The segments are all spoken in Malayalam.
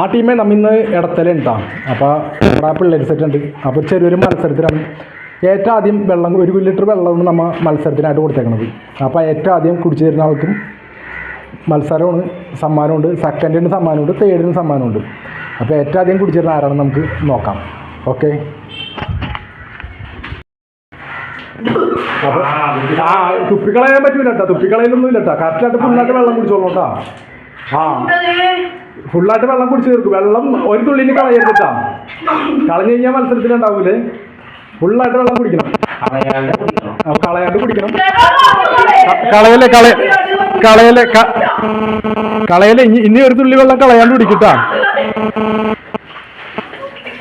ആ ടീമെ നമ്മ ഇന്ന് ഇടത്തലുണ്ട് കേട്ടോ അപ്പോൾ നമ്മുടെ പിള്ളേർ സെറ്റ് ഉണ്ട് അപ്പോൾ ചെറിയൊരു മത്സരത്തിലാണ് ഏറ്റവും ആദ്യം വെള്ളം ഒരു ലിറ്റർ വെള്ളമാണ് നമ്മൾ മത്സരത്തിനായിട്ട് കൊടുത്തേക്കുന്നത് അപ്പോൾ ഏറ്റവും ആദ്യം കുടിച്ചു തരുന്ന ആൾക്കും മത്സരമാണ് സമ്മാനമുണ്ട്. സെക്കൻഡിന് സമ്മാനമുണ്ട് തേർഡിന് സമ്മാനമുണ്ട്. അപ്പോൾ ഏറ്റവും ആദ്യം കുടിച്ചു തരുന്ന ആരാണെന്ന് നമുക്ക് നോക്കാം. ഓക്കെ അപ്പോൾ ആ തുപ്പിക്കളയാൻ പറ്റൂല കേട്ടോ തുപ്പിക്കളയിലൊന്നും ഇല്ല കേട്ടോ കറക്റ്റായിട്ട് ഫുള്ളായിട്ട് വെള്ളം കുടിച്ചോളൂ കേട്ടോ ആ. ഫുള്ളായിട്ട് വെള്ളം കുടിച്ചു തീർക്കും. വെള്ളം ഒരു തുള്ളിന് കളയരുത് കേട്ടോ. കളഞ്ഞു കഴിഞ്ഞാൽ മത്സരത്തിലുണ്ടാവൂലേ ഫുള്ളായിട്ട് വെള്ളം കുടിക്കണം. കളയാണ്ട് കുടിക്കണം. കളയല്ലേ കളയ കളയല്ലേ കളയല്ലേ ഇനി ഇനി ഒരു തുള്ളി വെള്ളം കളയാണ്ട് കുടിക്കട്ടാ.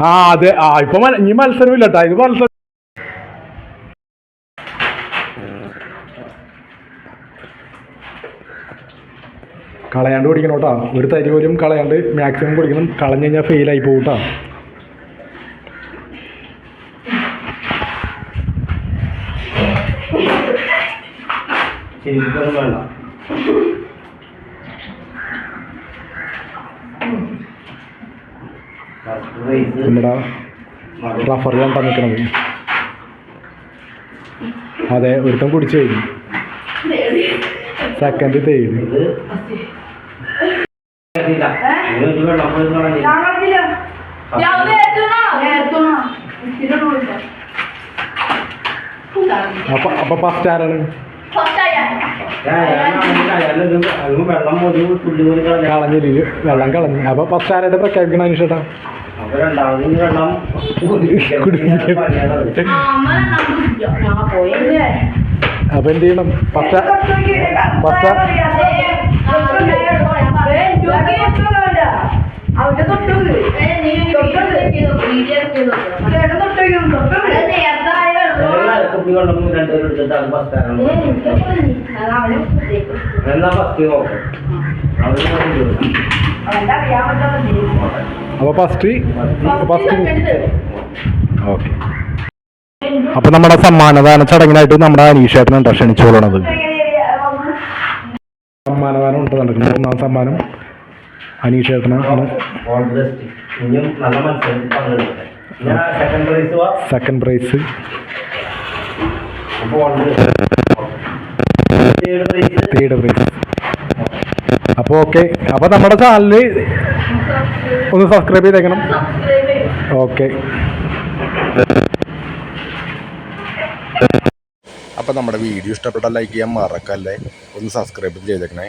ആ അതെ. ആ ഇപ്പൊ ഇനി മത്സരം ഇല്ല കേട്ടാ ഇത് മത്സരം കളയാണ്ട് കുടിക്കണം കേട്ടോ. ഒരു തരി പോലും കളയാണ്ട് മാക്സിമം കുടിക്കണം കളഞ്ഞു കഴിഞ്ഞാൽ ഫെയിലായി പോകും കേട്ടോ. നമ്മുടെ റഫറിലാണ് നിൽക്കണത് അതെ ഒരുത്തം കുടിച്ചു കഴിഞ്ഞു. സെക്കൻഡ് തേഴ് അപ്പൊ ഫസ്റ്റ് ആരാണ്? വെള്ളം കളഞ്ഞ കളഞ്ഞില്ല വെള്ളം കളഞ്ഞു. അപ്പൊ ഫസ്റ്റ് ആരായിട്ട് പ്രഖ്യാപിക്കണം അനുഷേട്ടാ അപ്പൊ എന്ത് ചെയ്യണം? ഫസ്റ്റ് ഫസ്റ്റ് എടുത്ത് നോക്ക്. ചേട്ടൻ തൊട്ടേക്കും തൊട്ടത് അത് നേരത്തെ ആയ വെള്ളം. കുപ്പി വെള്ളം രണ്ടുപേരും എടുത്തിട്ട് അത് ഫസ്റ്റ് ആണ് ഏ, എനിക്കപ്പോ നീ- അത് അവനെ കൊടുത്തേക്ക്. എന്നാ ഫസ്റ്റ് നോക്കാം. അവർ കൊണ്ടുവരും. അവന്റെ അപ്പൊ ഫസ്റ്റ് ഫസ്റ്റ് ഓക്കെ അപ്പൊ നമ്മുടെ സമ്മാനദാന ചടങ്ങിനായിട്ട് നമ്മുടെ അനീഷേട്ടനുണ്ട് ക്ഷണിച്ചോളണത് സമ്മാനദാനം ഉണ്ട് നടക്കുന്നത് ഒന്നാം സമ്മാനം. ഞാൻ സെക്കൻഡ് പ്രൈസ്. തേർഡ് പ്രൈസ് അപ്പോൾ ഓക്കെ അപ്പോൾ നമ്മുടെ ചാനൽ ഒന്ന് സബ്സ്ക്രൈബ് ചെയ്തേക്കണം. ഓക്കെ അപ്പോൾ നമ്മുടെ വീഡിയോ ഇഷ്ടപ്പെട്ടാൽ ലൈക്ക് ചെയ്യാൻ മറക്കല്ലേ? ഒന്ന് സബ്സ്ക്രൈബ് ചെയ്തേക്കണേ.